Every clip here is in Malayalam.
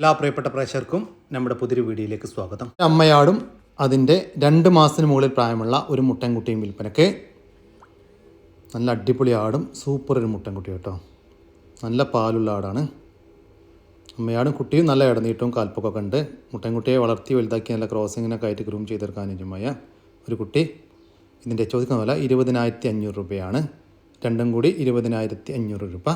എല്ലാ പ്രിയപ്പെട്ട പ്രേക്ഷകർക്കും നമ്മുടെ പുതിയൊരു വീഡിയോയിലേക്ക് സ്വാഗതം. അമ്മയാടും അതിന്റെ രണ്ട് മാസത്തിന് മുകളിൽ പ്രായമുള്ള ഒരു മുട്ടൻകുട്ടിയും വിൽപ്പനക്ക്. നല്ല അടിപൊളി ആടും സൂപ്പർ ഒരു മുട്ടൻകുട്ടി കേട്ടോ. നല്ല പാലുള്ള ആടാണ്. അമ്മയാടും കുട്ടിയും നല്ല ഇടനീട്ടവും കാൽപ്പൊക്കെ ഉണ്ട് മുട്ടൻകുട്ടിയെ വളർത്തി വലുതാക്കി നല്ല ക്രോസിങ്ങിനൊക്കെ ആയിട്ട് ഗ്രൂം ചെയ്തെടുക്കാൻ അനുജമായ ഒരു കുട്ടി. ഇതിന്റെ ചോദിക്കുന്ന വില ഇരുപതിനായിരത്തി അഞ്ഞൂറ് രൂപയാണ്. രണ്ടും കൂടി ഇരുപതിനായിരത്തി അഞ്ഞൂറ് രൂപ.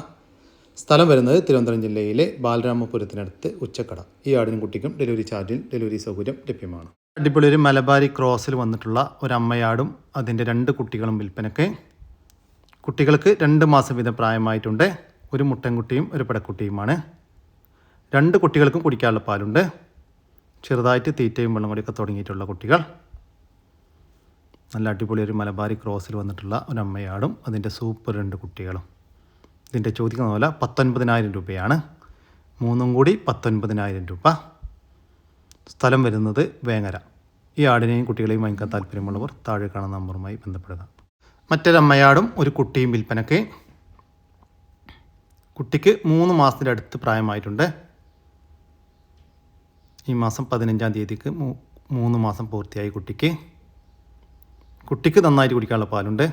സ്ഥലം വരുന്നത് തിരുവനന്തപുരം ജില്ലയിലെ ബാലരാമപുരത്തിനടുത്ത് ഉച്ചക്കട. ഈ ആടിനും കുട്ടിക്കും ഡെലിവറി ചാർജിൽ ഡെലിവറി സൗകര്യം ലഭ്യമാണ്. അടിപൊളി ഒരു മലബാരി ക്രോസിൽ വന്നിട്ടുള്ള ഒരു അമ്മയാടും അതിന്റെ രണ്ട് കുട്ടികളും വിൽപ്പനയ്ക്ക്. കുട്ടികൾക്ക് രണ്ട് മാസം വീതം പ്രായമായിട്ടുണ്ട്. ഒരു മുട്ടൻകുട്ടിയും ഒരു പെടക്കുട്ടിയുമാണ്. രണ്ട് കുട്ടികൾക്കും കുടിക്കാനുള്ള പാലുണ്ട്. ചെറുതായിട്ട് തീറ്റയും വെള്ളം കൂടിയൊക്കെ തുടങ്ങിയിട്ടുള്ള കുട്ടികൾ. നല്ല അടിപൊളി ഒരു മലബാരി ക്രോസിൽ വന്നിട്ടുള്ള ഒരു അമ്മയാടും അതിന്റെ സൂപ്പർ രണ്ട് കുട്ടികളും. ഇതിന്റെ ചോദിക്കുന്ന പോലെ പത്തൊൻപതിനായിരം രൂപയാണ്. മൂന്നും കൂടി പത്തൊൻപതിനായിരം രൂപ. സ്ഥലം വരുന്നത് വേങ്ങര. ഈ ആടിനെയും കുട്ടികളെയും വാങ്ങിക്കാൻ താല്പര്യമുള്ളവർ താഴെ കാണുന്ന നമ്പറുമായി ബന്ധപ്പെടുക. മറ്റൊരമ്മയാടും ഒരു കുട്ടിയും വിൽപ്പനയ്ക്ക് കുട്ടിക്ക് മൂന്ന് മാസത്തിന്റെ അടുത്ത് പ്രായമായിട്ടുണ്ട്. ഈ മാസം പതിനഞ്ചാം തീയതിക്ക് മൂന്ന് മാസം പൂർത്തിയായി കുട്ടിക്ക്. കുട്ടിക്ക് നന്നായിട്ട് കുടിക്കാനുള്ള പാലുണ്ട്.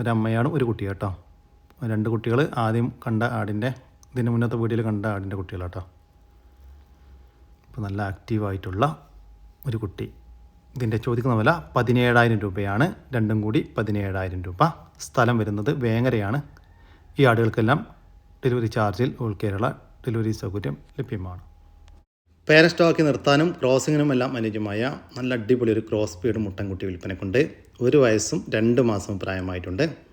ഒരമ്മയാണ് ഒരു കുട്ടി കേട്ടോ രണ്ട് കുട്ടികൾ ആദ്യം കണ്ട ആടിന്റെ ഇതിന് മുന്നത്തെ വീഡിയോയിൽ കണ്ട ആടിന്റെ കുട്ടികളാട്ടോ. അപ്പോൾ നല്ല ആക്റ്റീവായിട്ടുള്ള ഒരു കുട്ടി. ഇതിന്റെ ചോദിക്കുന്ന വില പതിനേഴായിരം രൂപയാണ്. രണ്ടും കൂടി പതിനേഴായിരം രൂപ. സ്ഥലം വരുന്നത് വേങ്ങരയാണ്. ഈ ആടുകൾക്കെല്ലാം ഡെലിവറി ചാർജിൽ ഓൾ കേരള ഡെലിവറി സൗകര്യം ലഭ്യമാണ്. പേര സ്റ്റോക്കി നിർത്താനും ക്രോസിങ്ങിനും എല്ലാം അനുയോജ്യമായ നല്ല അടിപൊളി ഒരു ക്രോസ് സ്പീഡ് മുട്ടൻകുട്ടി വിൽപ്പനക്കുണ്ട്. ഒരു വയസ്സും രണ്ട് മാസവും പ്രായമായിട്ടുണ്ട്.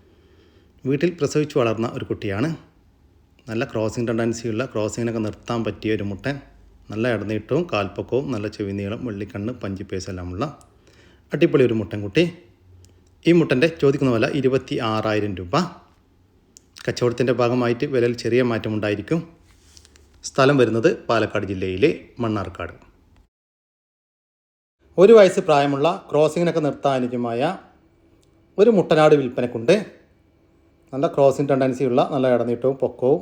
വീട്ടിൽ പ്രസവിച്ചു വളർന്ന ഒരു കുട്ടിയാണ്. നല്ല ക്രോസിംഗ് ടെൻഡൻസിയുള്ള ക്രോസിങ്ങിനൊക്കെ നിർത്താൻ പറ്റിയ ഒരു മുട്ടൻ. നല്ല ഇടനീട്ടവും കാൽപ്പൊക്കവും നല്ല ചെവിനീളം വെള്ളിക്കണ്ണ് പഞ്ചിപ്പേസ് എല്ലാമുള്ള അടിപൊളി ഒരു മുട്ടൻ കുട്ടി. ഈ മുട്ടന്റെ ചോദിക്കുന്ന വില ഇരുപത്തി ആറായിരം രൂപ. കച്ചവടത്തിന്റെ ഭാഗമായിട്ട് വിലയിൽ ചെറിയ മാറ്റമുണ്ടായിരിക്കും സ്ഥലം വരുന്നത് പാലക്കാട് ജില്ലയിലെ മണ്ണാർക്കാട്. ഒരു വയസ്സ് പ്രായമുള്ള ക്രോസിങ്ങിനൊക്കെ നിർത്താൻ അനുയോജ്യമായ ഒരു മുട്ടനാട് വിൽപ്പനക്കുണ്ട്. നല്ല ക്രോസിങ് ടെൻഡൻസിയുള്ള നല്ല ഇടനീട്ടവും പൊക്കവും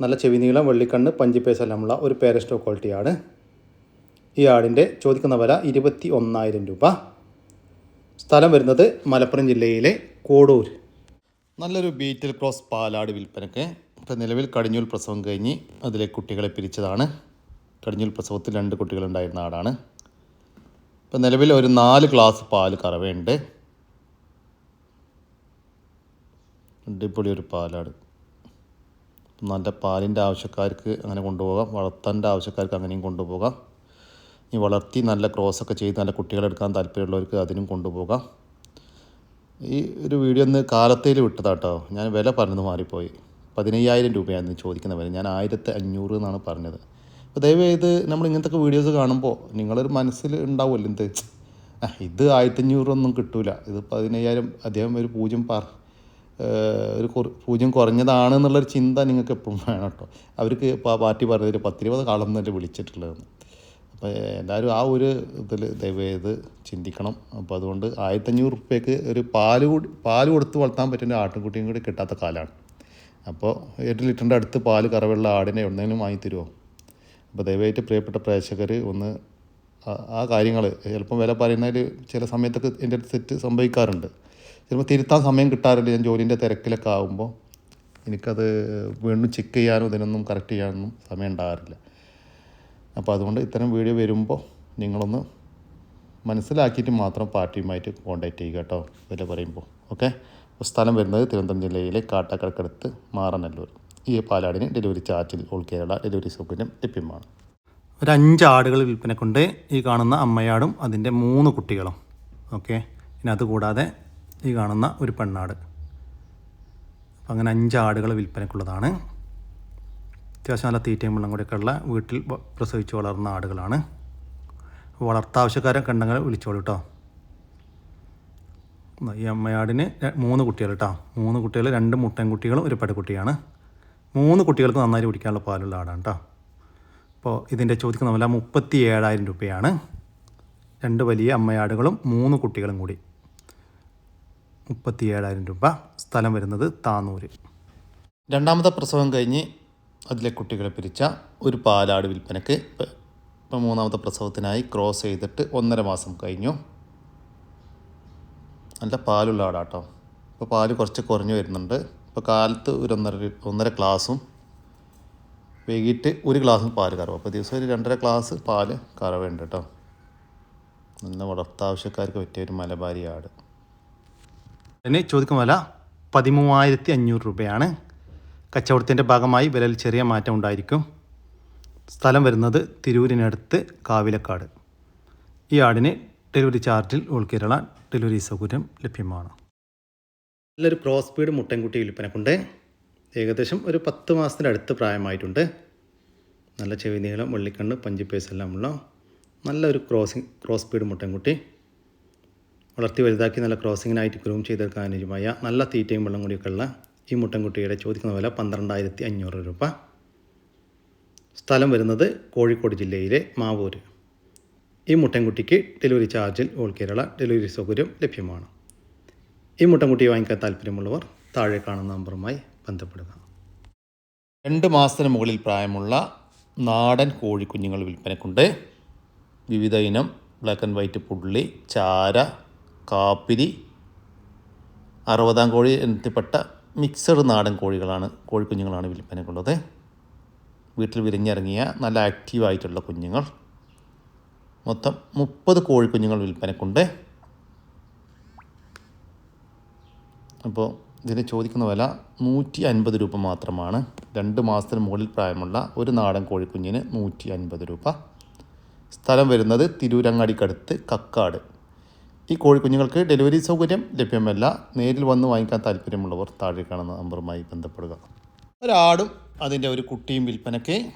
നല്ല ചെവിനീളം വെള്ളിക്കണ്ണ് പഞ്ചിപ്പേസെല്ലാമുള്ള ഒരു പേരസ്റ്റോ ക്വാളിറ്റിയാണ് ഈ ആടിന്റെ ചോദിക്കുന്ന വില ഇരുപത്തി ഒന്നായിരം രൂപ. സ്ഥലം വരുന്നത് മലപ്പുറം ജില്ലയിലെ കോടൂർ. നല്ലൊരു ബീറ്റിൽ ക്രോസ് പാലാട് വിൽപ്പനയ്ക്ക് ഇപ്പം നിലവിൽ കടിഞ്ഞൂൽ പ്രസവം കഴിഞ്ഞ് അതിലെ കുട്ടികളെ പിരിച്ചതാണ്. കടിഞ്ഞൂൽ പ്രസവത്തിൽ രണ്ട് കുട്ടികളുണ്ടായിരുന്ന ആടാണ്. ഇപ്പം നിലവിൽ ഒരു നാല് ഗ്ലാസ് പാൽ കറവയുണ്ട്. അടിപൊളി ഒരു പാലാട് നല്ല പാലിന്റെ ആവശ്യക്കാർക്ക് അങ്ങനെ കൊണ്ടുപോകാം വളർത്താന്റെ ആവശ്യക്കാർക്ക് അങ്ങനെയും കൊണ്ടുപോകാം. ഈ വളർത്തി നല്ല ക്രോസൊക്കെ ചെയ്ത് നല്ല കുട്ടികളെടുക്കാൻ താല്പര്യമുള്ളവർക്ക് അതിനും കൊണ്ടുപോകാം. ഈ ഒരു വീഡിയോ ഒന്ന് കാലത്തേൽ വിട്ടതാട്ടോ. ഞാൻ വില പറഞ്ഞത് മാറിപ്പോയി. പതിനയ്യായിരം രൂപയായിരുന്നു ചോദിക്കുന്ന വില. ഞാൻ ആയിരത്തി അഞ്ഞൂറ് എന്നാണ് പറഞ്ഞത്. അപ്പോൾ ദയവേത് നമ്മൾ ഇങ്ങനത്തെ വീഡിയോസ് കാണുമ്പോൾ നിങ്ങളൊരു മനസ്സിൽ ഉണ്ടാവുമല്ലോ എന്ത്? ഇത് ആയിരത്തഞ്ഞൂറൊന്നും കിട്ടൂല. ഇത് പതിനയ്യായിരം അദ്ദേഹം ഒരു പൂജ്യം പറ ഒരു പൂജ്യം കുറഞ്ഞതാണ് എന്നുള്ളൊരു ചിന്ത നിങ്ങൾക്ക് എപ്പോഴും വേണം കേട്ടോ. അവർക്ക് പാ- പാർട്ടി പറഞ്ഞതിൽ പത്തിരുപത് കാലം തന്നെ വിളിച്ചിട്ടുള്ളതെന്ന് അപ്പോൾ എല്ലാവരും ആ ഒരു ഇതിൽ ദയവേത് ചിന്തിക്കണം. അപ്പോൾ അതുകൊണ്ട് ആയിരത്തഞ്ഞൂറ് റുപ്യക്ക് ഒരു പാൽ കൂടി പാൽ കൊടുത്ത് വളർത്താൻ പറ്റുന്ന ആട്ടിൻകുട്ടിയും കൂടി കിട്ടാത്ത കാലമാണ് അപ്പോൾ ഒരു ലിറ്ററിന്റെ അടുത്ത് പാൽ കറവുള്ള ആടിനെ എവിടെന്നെങ്കിലും വാങ്ങി തരുമോ അപ്പോൾ ദയവായിട്ട് പ്രിയപ്പെട്ട പ്രേക്ഷകർ ഒന്ന് ആ കാര്യങ്ങൾ ചിലപ്പം വില പറയുന്നതിൽ ചില സമയത്തൊക്കെ എന്റെ അടുത്ത് തെറ്റ് സംഭവിക്കാറുണ്ട്. ചിലപ്പോൾ തിരുത്താൻ സമയം കിട്ടാറില്ല ഞാൻ ജോലിന്റെ തിരക്കിലൊക്കെ ആകുമ്പോൾ എനിക്കത് വീണ്ടും ചെക്ക് ചെയ്യാനും ഇതിനൊന്നും കറക്റ്റ് ചെയ്യാനൊന്നും സമയം ഉണ്ടാകാറില്ല. അപ്പോൾ അതുകൊണ്ട് ഇത്തരം വീഡിയോ വരുമ്പോൾ നിങ്ങളൊന്ന് മനസ്സിലാക്കിയിട്ട് മാത്രം പാർട്ടിയുമായിട്ട് കോൺടാക്റ്റ് ചെയ്യുക കേട്ടോ വില പറയുമ്പോൾ ഓക്കെ സ്ഥലം വരുന്നത് തിരുവനന്തപുരം ജില്ലയിലെ കാട്ടാക്കടക്കടുത്ത് മാറനല്ലൂർ. ഈ പാലാടിന് ഡെലിവറി ചാർജിൽ ഓൾ കേരള ഡെലിവറി സൗകര്യം ലഭ്യമാണ്. ഒരു അഞ്ച് ആടുകൾ വിൽപ്പനക്കുണ്ട്. ഈ കാണുന്ന അമ്മയാടും അതിന്റെ മൂന്ന് കുട്ടികളും. ഓക്കെ പിന്നെ അതുകൂടാതെ ഈ കാണുന്ന ഒരു പെണ്ണാട്. അപ്പം അങ്ങനെ അഞ്ച് ആടുകൾ വിൽപ്പനയ്ക്കുള്ളതാണ്. അത്യാവശ്യം നല്ല തീറ്റയും വെള്ളം കൂടിയൊക്കെ ഉള്ള വീട്ടിൽ പ്രസവിച്ച് വളർന്ന ആടുകളാണ്. വളർത്താവശ്യക്കാരൊക്കെ ഉണ്ടെങ്കിൽ വിളിച്ചോളൂ കേട്ടോ ഈ അമ്മയാടിന് മൂന്ന് കുട്ടികൾ കേട്ടോ മൂന്ന് കുട്ടികൾ രണ്ട് മുട്ടൻ കുട്ടികളും ഒരു പടക്കുട്ടിയാണ് മൂന്ന് കുട്ടികൾക്ക് നന്നായി കുടിക്കാനുള്ള പാലുള്ള ആടാണ് കേട്ടോ അപ്പോൾ ഇതിന്റെ ചോദിക്കുന്ന വില മുപ്പത്തി ഏഴായിരം രൂപയാണ്. രണ്ട് വലിയ അമ്മയാടുകളും മൂന്ന് കുട്ടികളും കൂടി. മുപ്പത്തി ഏഴായിരം രൂപ. സ്ഥലം വരുന്നത് താന്നൂർ രണ്ടാമത്തെ പ്രസവം കഴിഞ്ഞ് അതിലെ കുട്ടികളെ പിരിച്ച ഒരു പാലാട് വിൽപ്പനക്ക് ഇപ്പം മൂന്നാമത്തെ പ്രസവത്തിനായി ക്രോസ് ചെയ്തിട്ട് ഒന്നര മാസം കഴിഞ്ഞു. നല്ല പാലുള്ള ആടാട്ടോ. ഇപ്പോൾ പാൽ കുറച്ച് കുറഞ്ഞു വരുന്നുണ്ട്. ഇപ്പോൾ കാലത്ത് ഒരു ഒന്നര ഒന്നര ഗ്ലാസും വൈകിട്ട് ഒരു ഗ്ലാസും പാൽ കറവ്. അപ്പോൾ ദിവസം ഒരു രണ്ടര ഗ്ലാസ് പാൽ കറവുണ്ട് കേട്ടോ. നല്ല വളർത്താവശ്യക്കാർക്ക് പറ്റിയ ഒരു മലബാരി ആട്. അതിന് ചോദിക്കും വില പതിമൂവായിരത്തി അഞ്ഞൂറ് രൂപയാണ്. കച്ചവടത്തിന്റെ ഭാഗമായി വിലയിൽ ചെറിയ മാറ്റം ഉണ്ടായിരിക്കും. സ്ഥലം വരുന്നത് തിരൂരിനടുത്ത് കാവിലക്കാട്. ഈ ആടിന് ഡെലിവറി ചാർജിൽ ഓൾ ഡെലിവറി സൗകര്യം ലഭ്യമാണ്. നല്ലൊരു ക്രോസ് സ്പീഡ് മുട്ടൻകുട്ടി വിൽപ്പനക്കുണ്ട്. ഏകദേശം ഒരു പത്ത് മാസത്തിന്റെ അടുത്ത് പ്രായമായിട്ടുണ്ട്. നല്ല ചെവി നീളം വെള്ളിക്കണ്ണ് പഞ്ചിപ്പേസ് എല്ലാം ഉള്ള നല്ലൊരു ക്രോസിങ് ക്രോസ് മുട്ടൻകുട്ടി. വളർത്തി വലുതാക്കി നല്ല ക്രോസിങ്ങിനായിട്ട് ഗ്രൂം ചെയ്തെടുക്കാൻ അനുയോജ്യമായ നല്ല തീറ്റയും വെള്ളം കൂടിയൊക്കെ ഉള്ള ഈ മുട്ടൻകുട്ടിയുടെ ചോദിക്കുന്ന വില പന്ത്രണ്ടായിരത്തി അഞ്ഞൂറ് രൂപ. സ്ഥലം വരുന്നത് കോഴിക്കോട് ജില്ലയിലെ മാവൂർ ഈ മുട്ടൻകുട്ടിക്ക് ഡെലിവറി ചാർജിൽ ഓൾ കേരള ഡെലിവറി സൗകര്യം ലഭ്യമാണ്. ഈ മുട്ടൻകുട്ടി വാങ്ങിക്കാൻ താല്പര്യമുള്ളവർ താഴെ കാണുന്ന നമ്പറുമായി ബന്ധപ്പെടുക. രണ്ട് മാസത്തിന് മുകളിൽ പ്രായമുള്ള നാടൻ കോഴിക്കുഞ്ഞുങ്ങൾ വിൽപ്പനക്കുണ്ട്. വിവിധ ഇനം ബ്ലാക്ക് ആൻഡ് വൈറ്റ് പുള്ളി ചാര കാപ്പിരി അറുപതാം കോഴി ഇനത്തിൽപ്പെട്ട മിക്സഡ് നാടൻ കോഴികളാണ് കോഴിക്കുഞ്ഞുങ്ങളാണ് വിൽപ്പനക്കുള്ളത് വീട്ടിൽ വിരിഞ്ഞിറങ്ങിയ നല്ല ആക്റ്റീവായിട്ടുള്ള കുഞ്ഞുങ്ങൾ. മൊത്തം മുപ്പത് കോഴിക്കുഞ്ഞുങ്ങൾ വിൽപ്പനക്കുണ്ട് അപ്പോൾ ഇതിന് ചോദിക്കുന്ന വില നൂറ്റി അൻപത് രൂപ മാത്രമാണ്. രണ്ട് മാസത്തിന് മുകളിൽ പ്രായമുള്ള ഒരു നാടൻ കോഴിക്കുഞ്ഞിന് നൂറ്റി അൻപത് രൂപ. സ്ഥലം വരുന്നത് തിരൂരങ്ങാടിക്കടുത്ത് കക്കാട്. ഈ കോഴിക്കുഞ്ഞുങ്ങൾക്ക് ഡെലിവറി സൗകര്യം ലഭ്യമല്ല. നേരിൽ വന്ന് വാങ്ങിക്കാൻ താല്പര്യമുള്ളവർ താഴെ കാണുന്ന നമ്പറുമായി ബന്ധപ്പെടുക. ഒരാടും അതിന്റെ ഒരു കുട്ടിയും വിൽപ്പനയ്ക്ക്.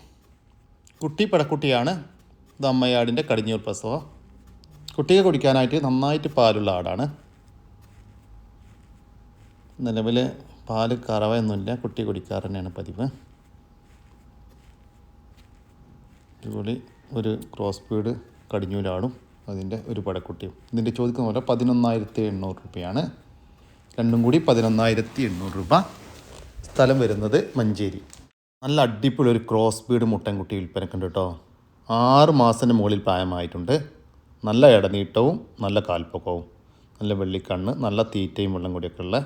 കുട്ടി പടക്കുട്ടിയാണ്. ഇത് അമ്മയാടിന്റെ കടിഞ്ഞൂർ പ്രസവം. കുട്ടിയെ കുടിക്കാനായിട്ട് നന്നായിട്ട് പാലുള്ള ആടാണ്. നിലവിൽ പാൽ കറവയൊന്നുമില്ല. കുട്ടി കുടിക്കാറ് തന്നെയാണ് പതിവ്. അടിപൊളി ഒരു ക്രോസ് ബീഡ് കടിഞ്ഞൂലാടും അതിന്റെ ഒരു പടക്കുട്ടിയും ഇതിന്റെ ചോദിക്കുന്ന പോലെ പതിനൊന്നായിരത്തി എണ്ണൂറ് രൂപയാണ്. രണ്ടും കൂടി പതിനൊന്നായിരത്തി എണ്ണൂറ് രൂപ. സ്ഥലം വരുന്നത് മഞ്ചേരി. നല്ല അടിപൊളി ഒരു ക്രോസ് ബീഡ് മുട്ടൻകുട്ടി വിൽപ്പനക്കുണ്ട് കേട്ടോ. ആറ് മാസത്തിന് മുകളിൽ പ്രായമായിട്ടുണ്ട്. നല്ല ഇടനീട്ടവും നല്ല കാൽപ്പൊക്കവും നല്ല വെള്ളിക്കണ്ണ് നല്ല തീറ്റയും വെള്ളം കൂടിയൊക്കെ ഉള്ള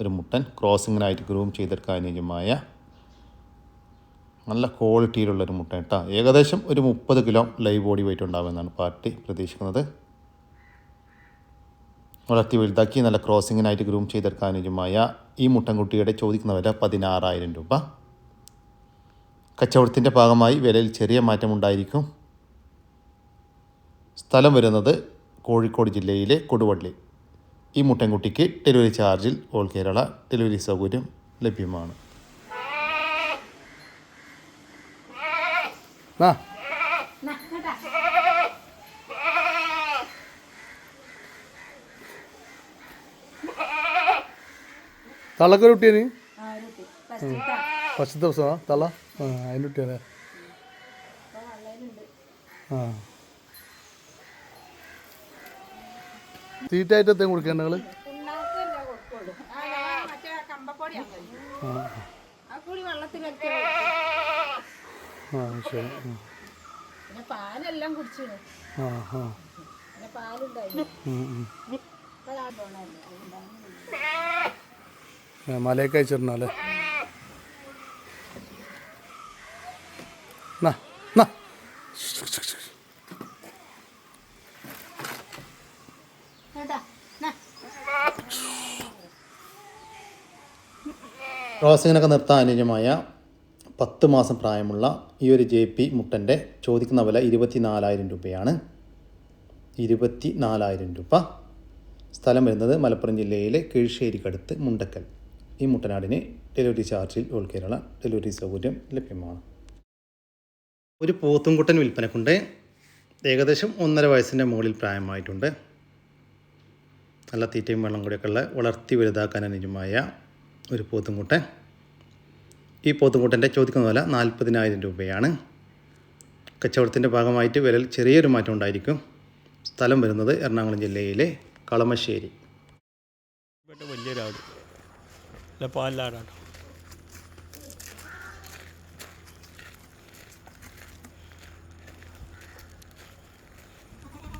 ഒരു മുട്ടൻ. ക്രോസിങ്ങിനായിട്ട് ഗ്രൂം ചെയ്തെടുക്കാൻ അനുയോജ്യമായ നല്ല ക്വാളിറ്റിയിലുള്ളൊരു മുട്ട കേട്ടോ. ഏകദേശം ഒരു മുപ്പത് കിലോ ലൈവ് ബോഡി വെയിറ്റ് ഉണ്ടാവുമെന്നാണ് പാർട്ടി പ്രതീക്ഷിക്കുന്നത്. വളർത്തി വലുതാക്കി നല്ല ക്രോസിങ്ങിനായിട്ട് ഗ്രൂം ചെയ്തെടുക്കാൻ അനുജമായ ഈ മുട്ടൻകുട്ടിയുടെ ചോദിക്കുന്ന വില പതിനാറായിരം രൂപ. കച്ചവടത്തിന്റെ ഭാഗമായി വിലയിൽ ചെറിയ മാറ്റമുണ്ടായിരിക്കും സ്ഥലം വരുന്നത് കോഴിക്കോട് ജില്ലയിലെ കൊടുവള്ളി. ഈ മുട്ടൻകുട്ടിക്ക് ഡെലിവറി ചാർജിൽ ഓൾ കേരള ഡെലിവറി സൗകര്യം ലഭ്യമാണ്. ആ തള്ളക്കൊരു കുട്ടിയാണ് ഫസ്റ്റ് ദിവസമാ? തള്ള? ആ അതിന്റെ കുട്ടിയല്ലേ? ആ തീറ്റായിട്ട് എത്തേം കൊടുക്കണ്ട നിങ്ങൾ ഉണ്ടാക്കല്ലേ കൊടുക്കുള്ളൂ. ആ, ഞാൻ മറ്റേ കമ്പപ്പൊടിയാണ് കഴിക്കുന്നത്. ആ ആ കൂടി വെള്ളത്തിൽ കലക്കി ആ ശരി. പിന്നെ പാലെല്ലാം ആ ആ. പിന്നെ പാലുണ്ടായിരുന്നു മലയൊക്കെ അയച്ചിരുന്നല്ലേ ക്രോസിങ്ങിനൊക്കെ നിർത്താൻ അനുയോജ്യമായ പത്ത് മാസം പ്രായമുള്ള ഈ ഒരു ജെ പി മുട്ടന്റെ ചോദിക്കുന്ന വില ഇരുപത്തി നാലായിരം രൂപയാണ്. ഇരുപത്തി നാലായിരം രൂപ. സ്ഥലം വരുന്നത് മലപ്പുറം ജില്ലയിലെ കീഴ്ശ്ശേരിക്കടുത്ത് മുണ്ടക്കൽ. ഈ മുട്ടനാടിന് ഡെലിവറി ചാർജിൽ ഓൾ കേരള ഡെലിവറി സൗകര്യം ലഭ്യമാണ്. ഒരു പോത്തുംകുട്ടൻ വിൽപ്പനക്കുണ്ട്. ഏകദേശം ഒന്നര വയസ്സിന്റെ മുകളിൽ പ്രായമായിട്ടുണ്ട്. നല്ല തീറ്റയും വെള്ളം കൂടിയൊക്കെ ഉള്ള വളർത്തി വലുതാക്കാൻ അനുജമായ ഒരു പോത്തുംകുട്ടൻ. ഈ പോത്തുംകൂട്ടന്റെ ചോദിക്കുന്ന വില നാൽപ്പതിനായിരം രൂപയാണ്. കച്ചവടത്തിന്റെ ഭാഗമായിട്ട് വിലയിൽ ചെറിയൊരു മാറ്റം ഉണ്ടായിരിക്കും. സ്ഥലം വരുന്നത് എറണാകുളം ജില്ലയിലെ കളമശ്ശേരി.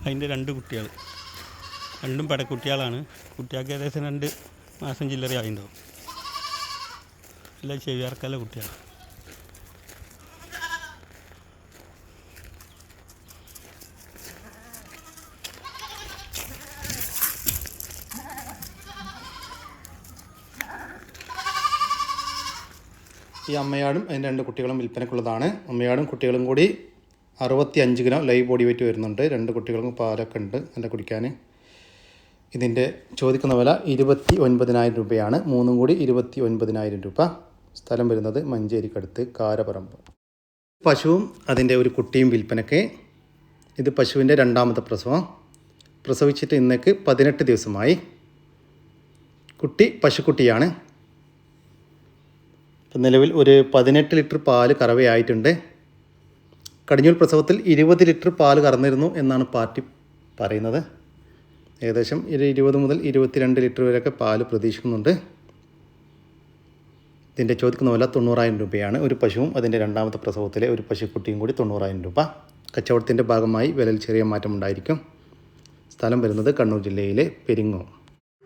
അതിന്റെ രണ്ട് കുട്ടികൾ. രണ്ടും പടക്കുട്ടികളാണ്. കുട്ടികൾക്ക് ഏകദേശം രണ്ട് മാസം ചില്ലറ ആയിണ്ടാവും എല്ലാം ചെവിയാർക്കല്ല കുട്ടിയാണ് ഈ അമ്മയാടും അതിന്റെ രണ്ട് കുട്ടികളും വിൽപ്പനക്കുള്ളതാണ് അമ്മയാടും കുട്ടികളും കൂടി അറുപത്തി അഞ്ച് കിലോ ലൈവ് ബോഡി വെയിറ്റ് വരുന്നുണ്ട്. രണ്ട് കുട്ടികൾക്കും പാലൊക്കെ ഉണ്ട് നല്ല കുടിക്കാൻ. ഇതിന്റെ ചോദിക്കുന്ന വില ഇരുപത്തി ഒൻപതിനായിരം രൂപയാണ്. മൂന്നും കൂടി ഇരുപത്തി ഒൻപതിനായിരം രൂപ. സ്ഥലം വരുന്നത് മഞ്ചേരിക്കടുത്ത് കാരപറമ്പ്. പശുവും അതിന്റെ ഒരു കുട്ടിയും വിൽപ്പനയ്ക്ക്. ഇത് പശുവിന്റെ രണ്ടാമത്തെ പ്രസവം. പ്രസവിച്ചിട്ട് ഇന്നേക്ക് പതിനെട്ട് ദിവസമായി. കുട്ടി പശുക്കുട്ടിയാണ്. ഇപ്പം നിലവിൽ ഒരു പതിനെട്ട് ലിറ്റർ പാൽ കറവയായിട്ടുണ്ട്. കടിഞ്ഞൂൽ പ്രസവത്തിൽ ഇരുപത് ലിറ്റർ പാൽ കറന്നിരുന്നു എന്നാണ് പാർട്ടി പറയുന്നത്. ഏകദേശം ഒരു ഇരുപത് മുതൽ ഇരുപത്തിരണ്ട് ലിറ്റർ വരെയൊക്കെ പാൽ പ്രതീക്ഷിക്കുന്നുണ്ട്. ഇതിന്റെ ചോദിക്കുന്ന വില തൊണ്ണൂറായിരം രൂപയാണ്. ഒരു പശുവും അതിന്റെ രണ്ടാമത്തെ പ്രസവത്തിലെ ഒരു പശുക്കുട്ടിയും കൂടി തൊണ്ണൂറായിരം രൂപ. കച്ചവടത്തിന്റെ ഭാഗമായി വിലയിൽ ചെറിയ മാറ്റം ഉണ്ടായിരിക്കും. സ്ഥലം വരുന്നത് കണ്ണൂർ ജില്ലയിലെ പെരിങ്ങോ.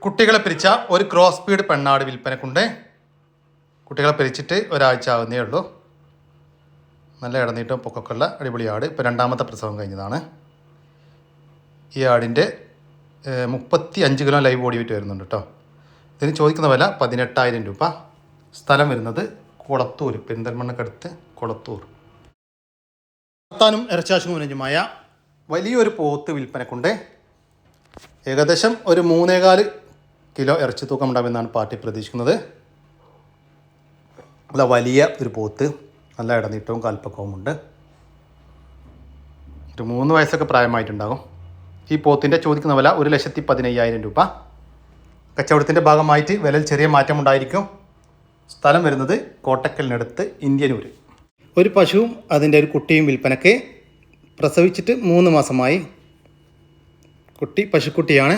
കുട്ടികളെ പിരിച്ച ഒരു ക്രോസ് സ്പീഡ് പെണ്ണാട് വിൽപ്പനക്കുണ്ട്. കുട്ടികളെ പിരിച്ചിട്ട് ഒരാഴ്ച ആകുന്നേ ഉള്ളൂ. നല്ല ഇടനീട്ടം പൊക്കൊക്കെയുള്ള അടിപൊളി ആട് ഇപ്പോൾ രണ്ടാമത്തെ പ്രസവം കഴിഞ്ഞതാണ്. ഈ ആടിന്റെ മുപ്പത്തി അഞ്ച് കിലോ ലൈവ് ബോഡി വെയിറ്റ് വരുന്നുണ്ട് കേട്ടോ. ഇതിന് ചോദിക്കുന്ന വില പതിനെട്ടായിരം രൂപ. സ്ഥലം വരുന്നത് കുളത്തൂർ പെരിന്തൽമണ്ണക്കടുത്ത് കുളത്തൂർ. വർത്താനും ഇറച്ചാശുമനുജുമായ വലിയൊരു പോത്ത് വിൽപ്പനക്കുണ്ട്. ഏകദേശം ഒരു മൂന്നേകാൽ കിലോ ഇറച്ചി തൂക്കം ഉണ്ടാവുമെന്നാണ് പാർട്ടി പ്രതീക്ഷിക്കുന്നത്. നല്ല വലിയ ഒരു പോത്ത്. നല്ല ഇടനീട്ടവും കാൽപ്പക്കവും ഉണ്ട് ഒരു മൂന്ന് വയസ്സൊക്കെ പ്രായമായിട്ടുണ്ടാകും ഈ പോത്തിന്റെ ചോദിക്കുന്ന വില ഒരു ലക്ഷത്തി പതിനയ്യായിരം രൂപ. കച്ചവടത്തിന്റെ ഭാഗമായിട്ട് വിലയിൽ ചെറിയ മാറ്റമുണ്ടായിരിക്കും. സ്ഥലം വരുന്നത് കോട്ടക്കലിനടുത്ത് ഇന്ത്യനൂർ ഒരു പശുവും അതിന്റെ ഒരു കുട്ടിയും വിൽപ്പനക്ക് പ്രസവിച്ചിട്ട് മൂന്ന് മാസമായി കുട്ടി പശുക്കുട്ടിയാണ്.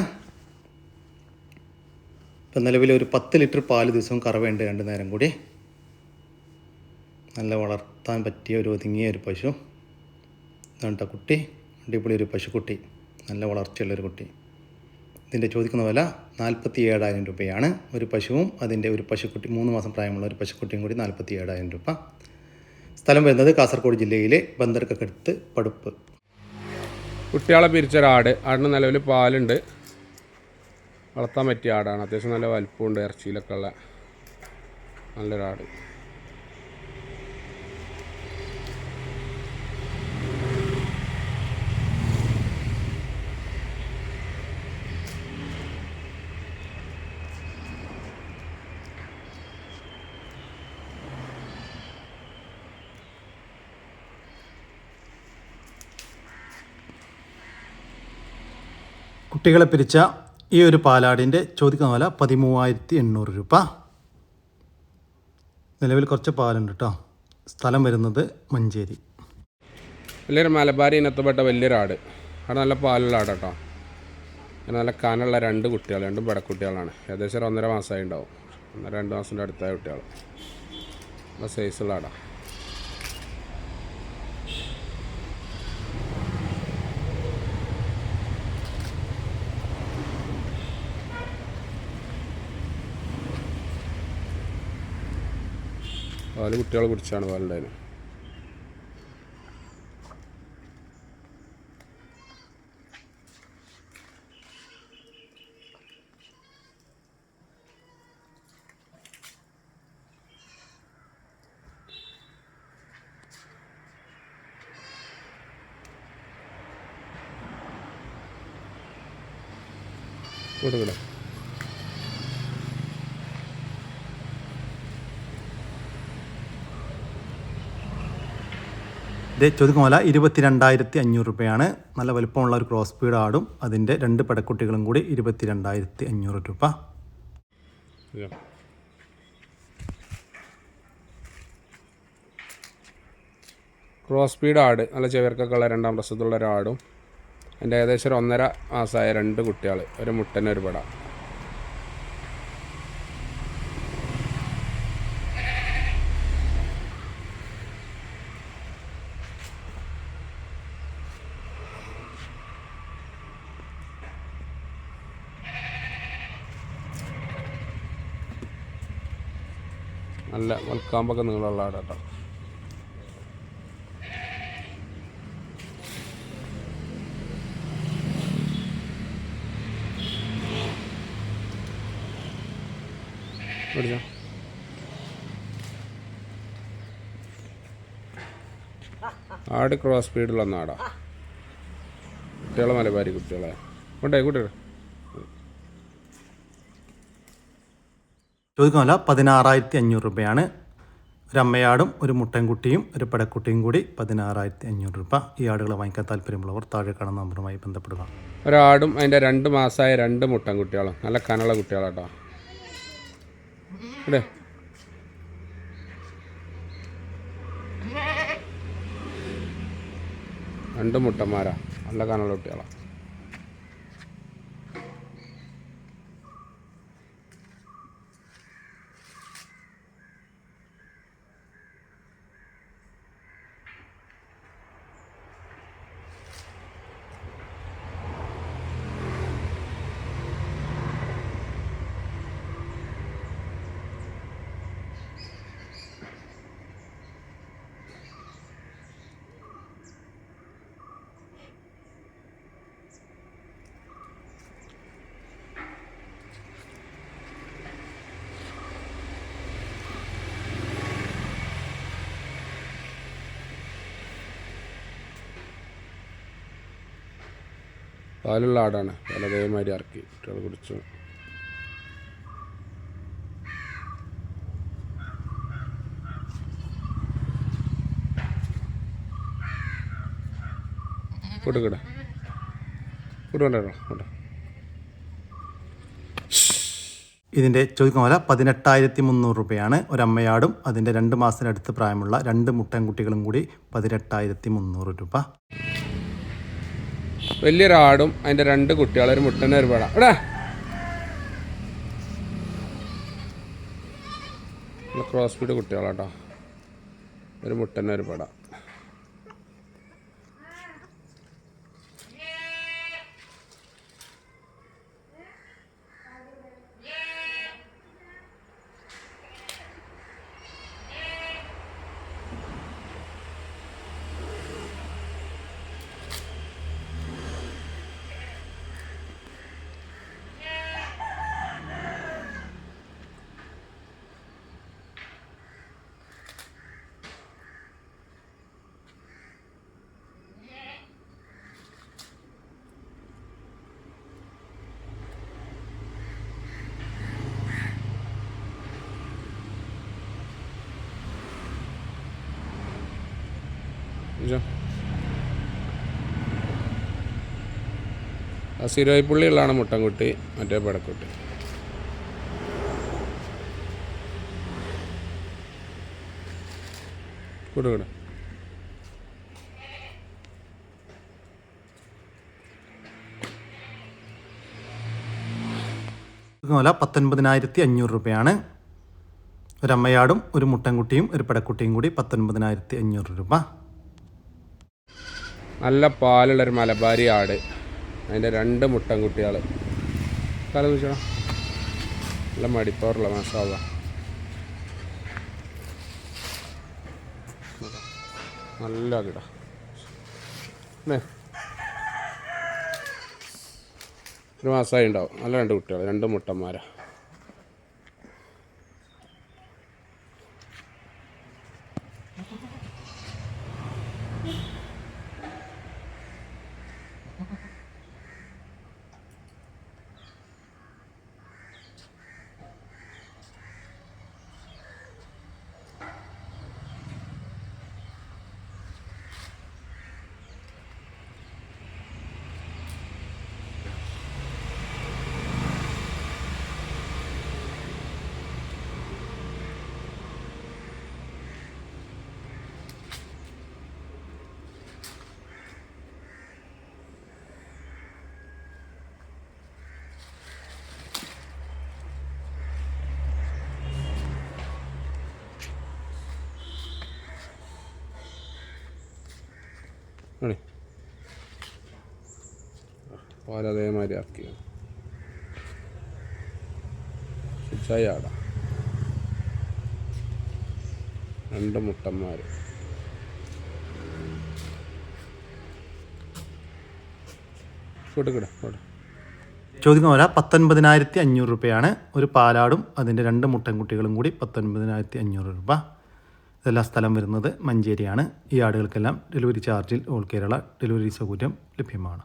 ഇപ്പം നിലവിൽ ഒരു പത്ത് ലിറ്റർ പാൽ ദിവസവും കറവേണ്ട രണ്ട് നേരം കൂടി. നല്ല വളർത്താൻ പറ്റിയ ഒരു ഒതുങ്ങിയ ഒരു പശു. കുട്ടി അടിപൊളി ഒരു പശുക്കുട്ടി നല്ല വളർച്ചയുള്ളൊരു കുട്ടി. ഇതിന്റെ ചോദിക്കുന്ന വില നാൽപ്പത്തി ഏഴായിരം രൂപയാണ്. ഒരു പശുവും അതിന്റെ ഒരു പശുക്കുട്ടി മൂന്ന് മാസം പ്രായമുള്ള ഒരു പശുക്കുട്ടിയും കൂടി നാൽപ്പത്തി ഏഴായിരം രൂപ. സ്ഥലം വരുന്നത് കാസർഗോഡ് ജില്ലയിലെ ബന്ദർക്കടുത്ത് പടുപ്പ്. കുട്ടികളെ പിരിച്ചൊരാട് ആടിന് നിലവിൽ പാലുണ്ട്. വളർത്താൻ പറ്റിയ ആടാണ്. അത്യാവശ്യം നല്ല വലിപ്പമുണ്ട് ഇറച്ചിയിലൊക്കെ ഉള്ള നല്ലൊരാട് കുട്ടികളെ പിരിച്ച ഈ ഒരു പാലാടിന്റെ ചോദിക്കുന്ന വില പതിമൂവായിരത്തി എണ്ണൂറ് രൂപ. നിലവിൽ കുറച്ച് പാലുണ്ട് കേട്ടോ സ്ഥലം വരുന്നത് മഞ്ചേരി. വലിയൊരു മലബാരി ഇനത്തിൽപ്പെട്ട വലിയൊരാട്. അവിടെ നല്ല പാലുള്ള ആട് കേട്ടോ നല്ല കാനുള്ള രണ്ട് കുട്ടികൾ രണ്ടും പെടക്കുട്ടികളാണ്. ഏകദേശം ഒന്നര മാസമായി ഉണ്ടാവും ഒന്നര രണ്ട് മാസത്തിന്റെ അടുത്തായ കുട്ടികൾ. നല്ല സൈസുള്ള ആടാ. പാൽ കുട്ടികളെ കുടിച്ചാണ് പാലുണ്ടായത്. കൊടുക്കണേ ഇത് ചോദിക്കുന്ന ഇരുപത്തിരണ്ടായിരത്തി ഇരുപത്തി രണ്ടായിരത്തി അഞ്ഞൂറ് രൂപയാണ്. നല്ല വലുപ്പമുള്ള ഒരു ക്രോസ് സ്പീഡ് ആടും. അതിന്റെ രണ്ട് പടക്കുട്ടികളും കൂടി ഇരുപത്തി രണ്ടായിരത്തി അഞ്ഞൂറ് രൂപ. ക്രോസ് സ്പീഡ് ആട്. നല്ല ചെവർക്കൊക്കെ രണ്ടാം പ്രസവത്തുള്ള ഒരാടും. എന്റെ ഏകദേശം ഒരു ഒന്നര മാസമായ രണ്ട് കുട്ടികൾ ഒരു മുട്ടനൊരു പട. നല്ല വൽക്കാമ്പൊക്കെ നീളമുള്ള ആട് കേട്ടോ ആട് ക്രോസ് സ്പീഡിലുള്ള നാടാ കുട്ടികളെ മലബാരി കുട്ടികളെ. കൊണ്ടേ കൂട്ടിട്ട് ചോദിക്കുമല്ല പതിനാറായിരത്തി അഞ്ഞൂറ് രൂപയാണ്. ഒരു അമ്മയാടും ഒരു മുട്ടൻകുട്ടിയും ഒരു പടക്കുട്ടിയും കൂടി പതിനാറായിരത്തി അഞ്ഞൂറ് രൂപ. ഈ ആടുകളെ വാങ്ങിക്കാൻ താല്പര്യമുള്ളവർ താഴെ കാണുന്ന നമ്പറുമായി ബന്ധപ്പെടുക. ഒരാടും അതിന്റെ രണ്ട് മാസമായ രണ്ട് മുട്ടൻ കുട്ടികളും നല്ല കനുള്ള കുട്ടികളാട്ടോ. അല്ലേ രണ്ട് മുട്ടന്മാരാ. നല്ല കനുള്ള കുട്ടികളാ. പാലുള്ള ആടാണ്. പാൽ അതേമാതിരി ഇറക്കി കുട്ടികൾ കുടിച്ചു കൊടുക്കട കൊടുക്കണ്ടോ ഇതിന്റെ ചോദിക്കുന്ന വില പതിനെട്ടായിരത്തി മുന്നൂറ് രൂപയാണ്. ഒരു അമ്മയാടും അതിന്റെ രണ്ട് മാസത്തിനടുത്ത് പ്രായമുള്ള രണ്ട് മുട്ടൻകുട്ടികളും കൂടി പതിനെട്ടായിരത്തി മുന്നൂറ് രൂപ. വലിയൊരാടും അതിന്റെ രണ്ട് കുട്ടികളും ഒരു മുട്ടനെ ഒരു പടം ക്രോസ് ഫീഡ് കുട്ടികളാട്ടോ. ഒരു മുട്ടനെ ഒരു ഇജോ. ആ സിരോയിപ്പുള്ളിയുള്ളതാണ് മുട്ടൻകുട്ടി മറ്റേ പടക്കുട്ടി. കൊടുക്കണം കൂടെ. വില പത്തൊൻപതിനായിരത്തി അഞ്ഞൂറ് രൂപയാണ്. ഒരമ്മയാടും അമ്മയാടും ഒരു മുട്ടൻകുട്ടിയും ഒരു പടക്കുട്ടിയും കൂടി പത്തൊൻപതിനായിരത്തി അഞ്ഞൂറ് രൂപ. നല്ല പാലുള്ളൊരു മലബാരി ആട്. അതിന്റെ രണ്ട് മുട്ടൻ കുട്ടികൾ. കാലം വെച്ചോടാ നല്ല മടിപ്പവറുള്ള മാസാവ നല്ല കിട ഒരു മാസമായി ഉണ്ടാവും. നല്ല രണ്ട് കുട്ടികൾ രണ്ട് മുട്ടന്മാരാ. പാൽ അതേമാതിരി ആക്കി ചായ ആടാ രണ്ട് മുട്ടന്മാര്. കൊടുക്കട പോലെ പത്തൊൻപതിനായിരത്തി അഞ്ഞൂറ് രൂപയാണ് ഒരു പാലാടും അതിന്റെ രണ്ട് മുട്ടൻകുട്ടികളും കൂടി പത്തൊൻപതിനായിരത്തി അഞ്ഞൂറ് രൂപ. ഇതെല്ലാം സ്ഥലം വരുന്നത് മഞ്ചേരിയാണ്. ഈ ആടുകൾക്കെല്ലാം ഡെലിവറി ചാർജിൽ ഓൾ കേരള ഡെലിവറി സൗകര്യം ലഭ്യമാണ്.